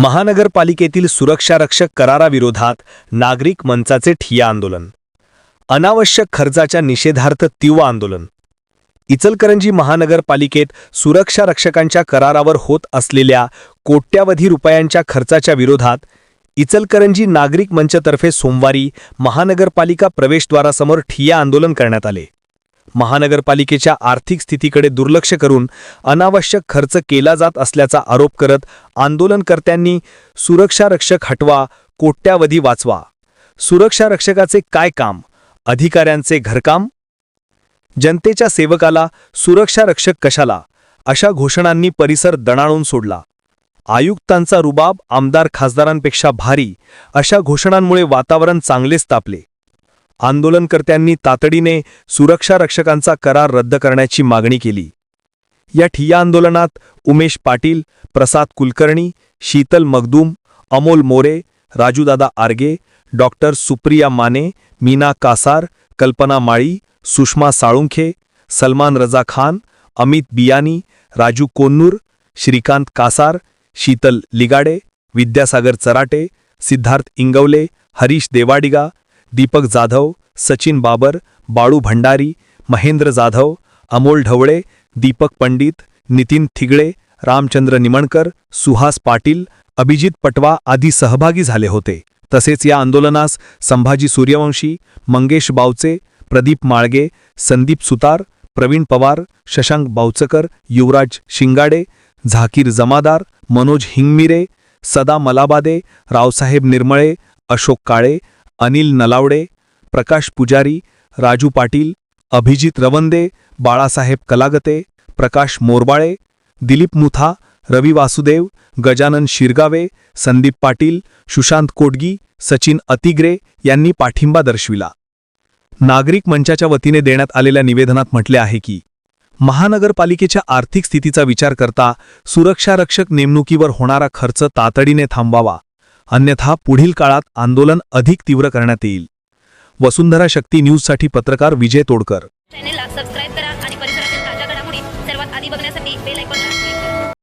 महानगरपालिकेतील सुरक्षारक्षक कराराविरोधात नागरिक मंचाचे ठिय्या आंदोलन अनावश्यक खर्चाच्या निषेधार्थ तीव्र आंदोलन. इचलकरंजी महानगरपालिकेत सुरक्षारक्षकांच्या करारावर होत असलेल्या कोट्यावधी रुपयांच्या खर्चाच्या विरोधात इचलकरंजी नागरिक मंचतर्फे सोमवारी महानगरपालिका प्रवेशद्वारासमोर ठिय्या आंदोलन करण्यात आले. महानगरपालिकेच्या आर्थिक स्थितीकडे दुर्लक्ष करून अनावश्यक खर्च केला जात असल्याचा आरोप करत आंदोलनकर्त्यांनी सुरक्षारक्षक हटवा कोट्यावधी वाचवा. सुरक्षारक्षकाचे काय काम? अधिकाऱ्यांचे घरकाम? जनतेच्या सेवकाला सुरक्षारक्षक कशाला? अशा घोषणांनी परिसर दणाणून सोडला. आयुक्तांचा रुबाब आमदार खासदारांपेक्षा भारी अशा घोषणांमुळे वातावरण चांगलेच तापले. आंदोलनकर्त्यांनी तातडीने सुरक्षा रक्षकांचा करार रद्द करण्याची मागणी केली. या ठिय्या आंदोलनात उमेश पाटील प्रसाद कुलकर्णी शीतल मगदूम अमोल मोरे राजूदादा आर्गे डॉक्टर सुप्रिया माने मीना कासार कल्पना माळी सुषमा साळुंखे सलमान रजा खान अमित बियानी राजू कोन्नूर श्रीकांत कासार शीतल लिगाडे विद्यासागर चराटे सिद्धार्थ इंगवले हरीश देवाडिगा दीपक जाधव सचिन बाबर बाळू भंडारी महेंद्र जाधव अमोल ढवळे दीपक पंडित नितीन थिगळे रामचंद्र निमणकर सुहास पाटील अभिजित पटवा आदी सहभागी झाले होते. तसेच या आंदोलनास संभाजी सूर्यवंशी मंगेश बावचे प्रदीप माळगे संदीप सुतार प्रवीण पवार शशांक बावचकर युवराज शिंगाडे झाकीर जमादार मनोज हिंगमिरे सदा मलाबादे रावसाहेब निर्मळे अशोक काळे अनिल नलावडे प्रकाश पुजारी राजू पाटील अभिजित रवंदे बाळासाहेब कलागते प्रकाश मोरबाळे दिलीप मुथा रवी वासुदेव गजानन शिरगावे संदीप पाटील सुशांत कोटगी सचिन अतिग्रे यांनी पाठिंबा दर्शविला. नागरिक मंचाच्या वतीने देण्यात आलेल्या निवेदनात म्हटले आहे की महानगरपालिकेच्या आर्थिक स्थितीचा विचार करता सुरक्षारक्षक नेमणुकीवर होणारा खर्च तातडीने थांबवावा. अन्यथा पुढील काळात आंदोलन अधिक तीव्र करण्यात येईल. वसुंधरा शक्ती न्यूजसाठी पत्रकार विजय तोडकर. सबस्क्राईब